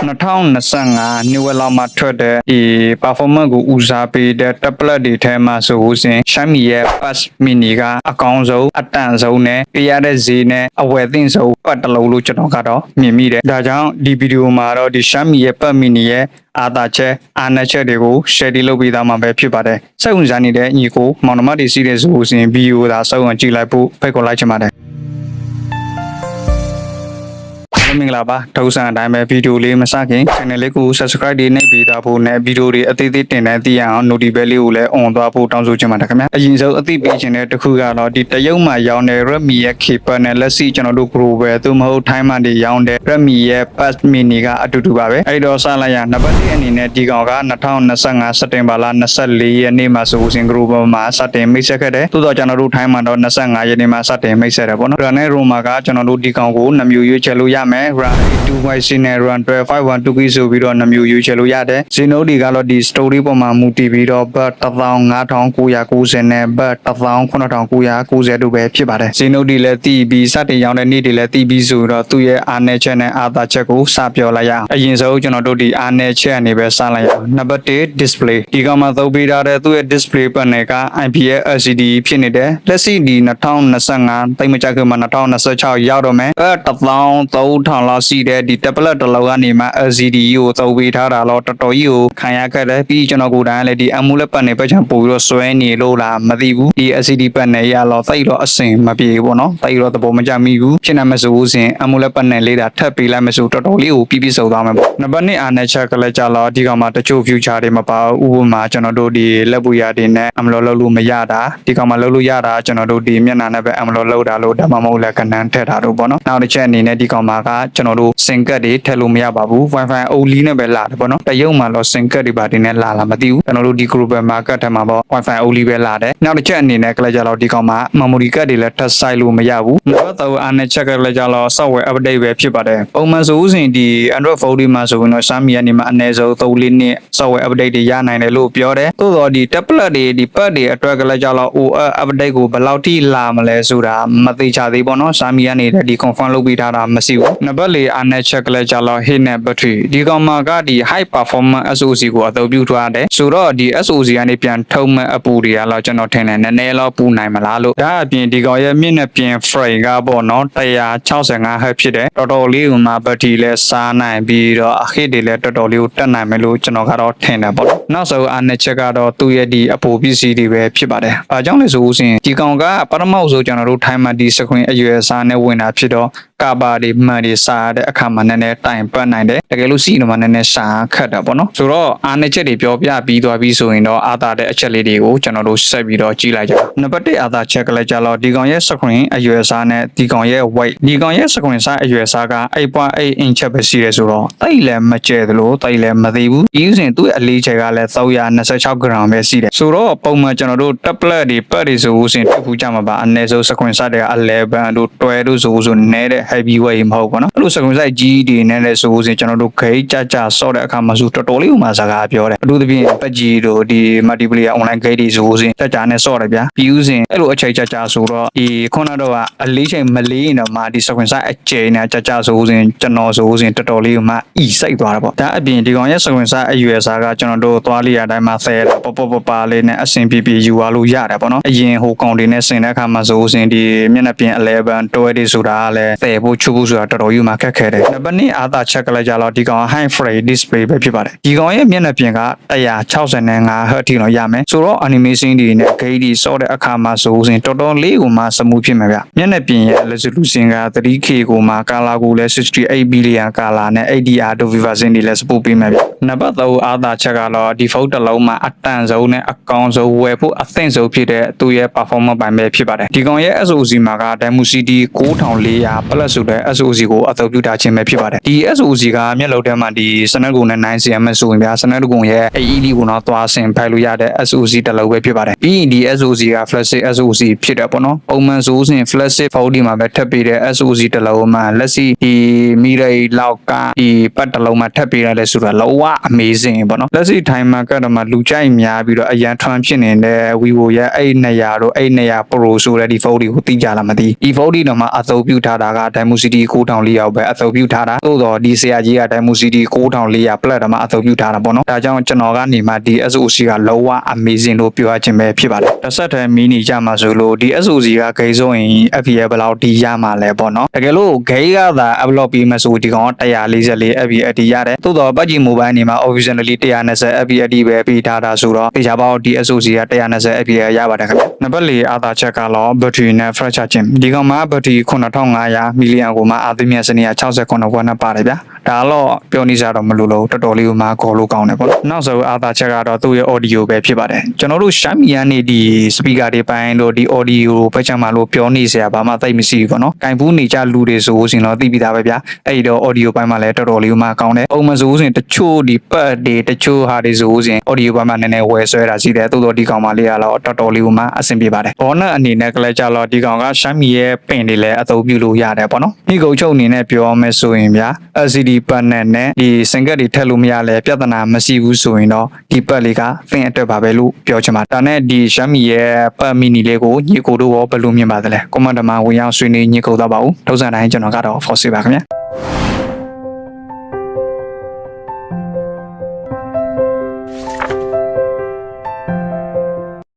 2025နှစ်ဝက်လောက်မှာထွက်တဲ့ဒီ performance ကိုဦးစားပေးတဲ့ tablet တွေထဲမှာဆိုလို့ရှိရင် Xiaomi ရဲ့ Buds Mini ကအကောင်းဆုံးအတန်ဆုံးနဲ့ပြရတဲ့ဈေးနဲ့အဝယ်သင့်ဆုံးပတ်တစ်လုံးလို့ကျွန်တော်ကတော့မြင်မိတယ်ဒါကြောင့်ဒီဗီဒီယိုမှာတော့ဒီ Xiaomi ရဲ့ Buds Mini ရဲ့အာသာချက်အာနချက်တွေကို share လုပ်ပေးသားမှာပဲဖြစ်ပါတယ်စိတ်ဝင်စားနေတဲ့ညီကိုမောင်နှမတွေစီးတဲ့ဆိုလို့ရှိရင်ဗီဒီယိုသာစောင့်ကြည့်လိုက်ဖို့ဖိတ်ခေါ်လိုက်ချင်ပါတယ် အားလုံးမင်္ဂလာပါထုံးစံအတိုင်းပဲဗီဒီယိုလေးမစခင် channel လေးကို subscribe တွေနှိပ်ပေးသားဖို့နဲ့ဗီဒီယိုတွေအသေးသေးတင်တန်းသိရအောင် notification လေးကိုလည်း on သွားဖို့တောင်းဆိုချင်ပါတယ်ခင်ဗျာအရင်ဆုံးအသိပေးခြင်းတဲ့တစ်ခုကတော့ဒီတရုတ်မှာရောင်းတဲ့ Redmi ရဲ့ Keeper နဲ့လက်ရှိကျွန်တော်တို့ global သို့မဟုတ် Thai မှာနေရောင်းတဲ့ Redmi ရဲ့ Buds Mini ကအတူတူပါပဲအဲ့တော့စလိုက်ရနံပါတ်1အနေနဲ့ဒီကောင်က2025စက်တင်ဘာလ24ရက်နေ့မှာဆိုရင် global မှာစတင်မိတ်ဆက်ခဲ့တယ်သို့တော့ကျွန်တော်တို့ Thai မှာတော့25ရက်နေ့မှာစတင်မိတ်ဆက်တယ်ပေါ့နော်ဒါနဲ့ Roma ကကျွန်တော်တို့ဒီကောင်ကိုနှမျိုးရွေးချယ်လို့ရမယ် RAM 2 YC နဲ့ RAM 1251 2GB ဆိုပြီးတော့နှမျိုးရွေးချယ်လို့ရတယ်ဇီနိုဒီကတော့ဒီ story ပေါ်မှာမူတည်ပြီးတော့ but 15990နဲ့ but 18990တို့ပဲဖြစ်ပါတယ်ဇီနိုဒီလည်းတည်ပြီးစတင်ရောင်းတဲ့နေ့တွေလည်းတည်ပြီးဆိုတော့သူ့ရဲ့အားနည်းချက်နဲ့အားသာချက်ကိုစပြောလိုက်ရအောင်အရင်ဆုံးကျွန်တော်တို့ဒီအားနည်းချက်အနေပဲစလိုက်ရအောင် number 1 display ဒီကောင်မှာသုံးပေးထားတဲ့သူ့ရဲ့ display panel က IPS LCD ဖြစ်နေတယ်လက်ရှိဒီ2025တိတ်မကြခင်မှာ2026ရောက်တော့မယ်အဲ13000လောက်ရှိတဲ့ဒီ tablet တစ်လုံးကနေမှ LCD ကိုသုံးပေးထားတာတော့တော်တော်ကြီးကိုခံရခဲ့တယ်ပြီးကျွန်တော်ကိုယ်တိုင်ကလည်းဒီ AMOLED panel ပဲချန်ပို့ပြီးတော့ဆွဲနေလို့လားမသိဘူးဒီ LCD panel ရတော့တိတ်တော့အဆင်မပြေဘူးပေါ့နော်တိတ်တော့သဘောမကျမိဘူးဖြစ်နေမှဆိုလို့ရှိရင် AMOLED panel လေးတာထပ်ပေးလိုက်မှဆိုတော်တော်လေးကိုပြည့်ပြည့်စုံသွားမယ်ပေါ့နံပါတ်2အားနဲ့ချက်ကလည်းကြတော့ဒီကောင်မှာတချို့ future တွေမပါဘူးဥပမာကျွန်တော်တို့ဒီလက်ပူရတွေနဲ့အမလို့လုပ်လို့မရတာဒီကောင်မှာလုပ်လို့ရတာကျွန်တော်တို့ဒီမျက်နှာနဲ့ပဲအမလို့လုပ်တာလို့ဒါမှမဟုတ်လည်းကဏ္ဍထည့်တာတို့ပေါ့နော်နောက်တစ်ချက်အနေနဲ့ဒီကောင်မှာကကျွန်တော်တို့စင်ကတ်တွေထည့်လို့မရပါဘူး Wi-Fi only နဲ့ပဲလာတယ်ပေါ့နော်တရုတ်မှာတော့စင်ကတ်တွေပါတင်နဲ့လာလာမသိဘူးကျွန်တော်တို့ဒီ global market ထက်မှာပေါ့ Wi-Fi only ပဲလာတယ်နောက်တစ်ချက်အနေနဲ့ကလည်းကြတော့ဒီကောင်မှာ memory card တွေလည်းထပ်ဆိုင်လို့မရဘူးနောက်တော့အားနဲ့ချက်ကလည်းကြတော့ software update ပဲဖြစ်ပါတယ်ပုံမှန်ဆိုဦးစဉ်ဒီ Android phone တွေမှာဆိုရင်တော့ Xiaomi ကနေမှအနည်းဆုံး3လေးနှစ် software update တွေရနိုင်တယ်လို့ပြောတယ်သို့တော့ဒီ tablet တွေဒီ pad တွေအတွက်ကလည်းကြတော့ OS update ကိုဘယ်လောက်ထိလာမလဲဆိုတာမသိချသေးပေါ့နော် Xiaomi ကနေဒီ confirm လုပ်ပေးထားတာမရှိဘူးနဘက်လေအာနယ်ချက်ကလည်းကြတော့ heat နဲ့ battery ဒီကောင်မှာကဒီ high performance SoC ကိုအသုံးပြုထားတယ်ဆိုတော့ဒီ SoC ကနေပြန်ထုံးမဲ့အပူတွေကတော့ကျွန်တော်ထင်တယ်နည်းနည်းတော့ပူနိုင်မလားလို့ဒါအပြင်ဒီကောင်ရဲ့မြင့်နဲ့ပြင် frame ကပေါ့နော်165 Hz ဖြစ်တယ်တော်တော်လေးကမှ battery လည်းစားနိုင်ပြီးတော့ heat တွေလည်းတော်တော်လေးကိုတက်နိုင်မယ်လို့ကျွန်တော်ကတော့ထင်တယ်ပေါ့နော်နောက်ဆုံးအာနယ်ချက်ကတော့သူ့ရဲ့ဒီအပူပစ္စည်းတွေပဲဖြစ်ပါတယ်။အားကြောင့်လေဆိုဦးစင်ဒီကောင်ကပထမဆုံးကျွန်တော်တို့ time မှာဒီ screen အရွယ်အစားနဲ့ဝင်တာဖြစ်တော့ကာပါတွေမှန်တွေစားတဲ့အခါမှာနည်းနည်းတိုင်ပတ်နိုင်တယ်တကယ်လို့စီတော့မှနည်းနည်းရှာခတ်တာပေါ့နော်ဆိုတော့အားနဲ့ချက်တွေပြောပြပြီးသွားပြီးဆိုရင်တော့အာသာတဲ့အချက်လေးတွေကိုကျွန်တော်တို့ဆက်ပြီးတော့ကြည့်လိုက်ကြအောင်နံပါတ်1အာသာချက်ကလေးကြတော့ဒီကောင်ရဲ့ screen အရွယ်စားနဲ့ဒီကောင်ရဲ့ weight ဒီကောင်ရဲ့ screen size အရွယ်စားက8.8 inch ပဲရှိတယ်ဆိုတော့တိတ်လည်းမကျဲသလိုတိတ်လည်းမသေးဘူးဒီဥစဉ်သူ့ရဲ့အလေးချက်ကလည်း326 gram ပဲရှိတယ်ဆိုတော့ပုံမှန်ကျွန်တော်တို့ tablet တွေ pad တွေဆိုလို့ရှိရင်တက်ဖူးကြမှာပါအနည်းဆုံး screen size တွေက11တို့12တို့ဆိုဆိုနဲတဲ့ heavy weight မဟုတ်ဘူးเนาะ အဲ့လို screen size ကြီးတွေနဲ့လည်းဆိုလို့ရှိရင်ကျွန်တော်တို့ခိတ်ကြကြဆော့တဲ့အခါမှာဆိုတော်တော်လေးဥမာစကားပြောတယ်အထူးသဖြင့်ပတ်ကြီးတို့ဒီ multiplayer online game တွေဆိုလို့ရှိရင်ကြကြနဲ့ဆော့တယ်ဗျာပြီးဥစဉ်အဲ့လိုအချိန်ကြကြဆိုတော့ဒီခုနတော့ကအလေးချိန်မလေးရင်တော့မှဒီ screen size အကျဉ်းနဲ့ကြကြဆိုလို့ရှိရင်ကျွန်တော်ဆိုလို့ရှိရင်တော်တော်လေးဥမာဤစိတ်သွားတာပေါ့ဒါအပြင်ဒီကောင်ရဲ့ screen size အရွယ်စားကကျွန်တော်တို့သွားလိရတိုင်းမှာဆဲတာပပပပလေးနဲ့အဆင်ပြေပြေယူသွားလို့ရတယ်ပေါ့နော်အရင်ဟိုကောင်တွေနဲ့ဆင်တဲ့အခါမှာဆိုလို့ရှိရင်ဒီမျက်နှာပြင်11 12တွေဆိုတာကလည်းသယ်ဖို့ချုပ်ဖို့ဆိုတာတော်တော်ယူမှာခက်ခဲတယ်နံပါတ်2အာသာချက်ကလေးကြတော့ဒီကောင် high frame display ပဲဖြစ်ပါတယ်ဒီကောင်ရဲ့မျက်နှာပြင်က165 Hz ထိတော့ရမယ်ဆိုတော့ animation တွေနဲ့ gate တွေစော့တဲ့အခါမှာဆိုလို့ရှိရင်တော်တော်လေးကိုမှ smooth ဖြစ်မှာဗျမျက်နှာပြင်ရဲ့ resolution က 3K ကိုမှ color ကိုလည်း 68 billion color နဲ့ HDR Dolby version တွေလည်း support ပေးမှာဗျနံပါတ်3အာသာချက်ကတော့ default တစ်လုံးမှာအတန်ဆုံးနဲ့အကောင်းဆုံးဝယ်ဖို့အသင့်ဆုံးဖြစ်တဲ့သူ့ရဲ့ performance ပိုင်းပဲဖြစ်ပါတယ်ဒီကောင်ရဲ့ SoC မှာက Dimensity 9400 plus ဆိုတဲ့ SoC ကိုအသုံးပြုထားခြင်းပဲဖြစ်ပါတယ်ဒီ SoC ကမျက်လုံးထဲမှာဒီ Snapdragon နဲ့ 9cm ဆိုရင်ဗျာ Snapdragon ရဲ့ AED ကိုတော့သွားဆင်ဖိုက်လို့ရတဲ့ SoC တစ်လုံးပဲဖြစ်ပါတယ်ပြီးရင်ဒီ SoC က flagship SoC ဖြစ်တယ်ပေါ့နော်ပုံမှန်ဆိုရင် flagship phone ဒီမှာပဲထပ်ပေးတဲ့ SoC တစ်လုံးမှာလက်ရှိဒီမီရိလောက်ကဒီပတ်တစ်လုံးမှာထပ်ပေးရတယ်ဆိုတာလောက amazing ပေါ့နော်လက်ရှိ time market တော့မှလူကြိုက်များပြီးတော့အရန် trend ဖြစ်နေတဲ့ Vivo ရဲ့အဲ့200တို့အဲ့200 Pro ဆိုတဲ့ဒီ phone တွေကိုသိကြလားမသိဒီ phone ဒီတော့မှအသုံးပြုထားတာက Dimensity 9400လေးရောက်ပဲအသုံးပြုထားတာသို့တော့ဒီဆရာကြီးက Dimensity 9400 plat မှာအသုံးပြုထားတာပေါ့နော်ဒါကြောင့်ကျွန်တော်ကနေမှဒီ SOC ကလုံးဝ amazing လို့ပြောရခြင်းပဲဖြစ်ပါတယ်တစ်ဆက်တည်းမီနီကြမှာဆိုလို့ဒီ SOC ကဂိမ်းဆိုရင် FPL ဘယ်လောက်ဒီရမှာလဲပေါ့နော်တကယ်လို့ဂိမ်းကသာ upload ပြီးမှဆိုဒီကောင်က144 FPL ဒီရတယ်သို့တော့ PUBG Mobile နေမှာ officially 120 FPL ပဲပြီးထားတာဆိုတော့တေချာပေါက်ဒီ SOC က120 FPL ရပါတယ်ခင်ဗျနံပါတ်၄အားသာချက်ကတော့ battery နဲ့ fresh charging ဒီကောင်မှာ battery 9500 milliamp ကိုမှအာသမြတ်စနေက69 watt နဲ့ပါတယ်ဗျာဒါတော့ပြောနေကြတော့မလို့လို့တော်တော်လေးကိုမှခေါ်လို့ကောင်းတယ်ပေါ့နော်နောက်ဆုံးအားသာချက်ကတော့သူ့ရဲ့ audio ပဲဖြစ်ပါတယ်ကျွန်တော်တို့ Xiaomi ကနေဒီ speaker တွေပိုင်းလို့ဒီ audio ဘက်ချက်မှလို့ပြောနေစရာဘာမှသိပ်မရှိဘူးပေါ့နော်ကင်ဘူးနေကြလူတွေဆိုရင်တော့သိပြီးသားပဲဗျာအဲ့ဒီတော့ audio ပိုင်းမှာလည်းတော်တော်လေးကိုမှကောင်းတယ်ပုံမှန်ဆိုရင်တချို့ဒီ pad တွေတချို့ဟာတွေဆိုရင် audio ပိုင်းမှာနည်းနည်းဝယ်ဆွဲတာရှိတယ်သို့တော့ဒီကောင်မလေးကတော့တော်တော်လေးကိုမှအဆင်ပြေပါတယ်ဘောနက်အနေနဲ့ကလည်းကြတော့ဒီကောင်က Xiaomi ရဲ့ပင်တွေလည်းအသုံးပြုလို့ရတယ်ပေါ့နော်ဒီကုတ်ချုပ်အနေနဲ့ပြောမယ်ဆိုရင်ဗျာ LCD panel နဲ့ဒီစင်ကက်တွေထည့်လို့မရလဲပြဿနာမရှိဘူးဆိုရင်တော့ဒီပတ်လေးကသင်အတွက်ပါပဲလို့ပြောချင်ပါတယ်ဒါနဲ့ဒီ Xiaomi ရဲ့ပတ် mini လေးကိုညီကိုတို့ရောဘယ်လိုမြင်ပါသလဲ comment မှာဝင်ရောက်ဆွေးနွေးညှိကုတ်တော့ပါဦးထုံးစံတိုင်းကျွန်တော်ကတော့ force ပါခင်ဗျာ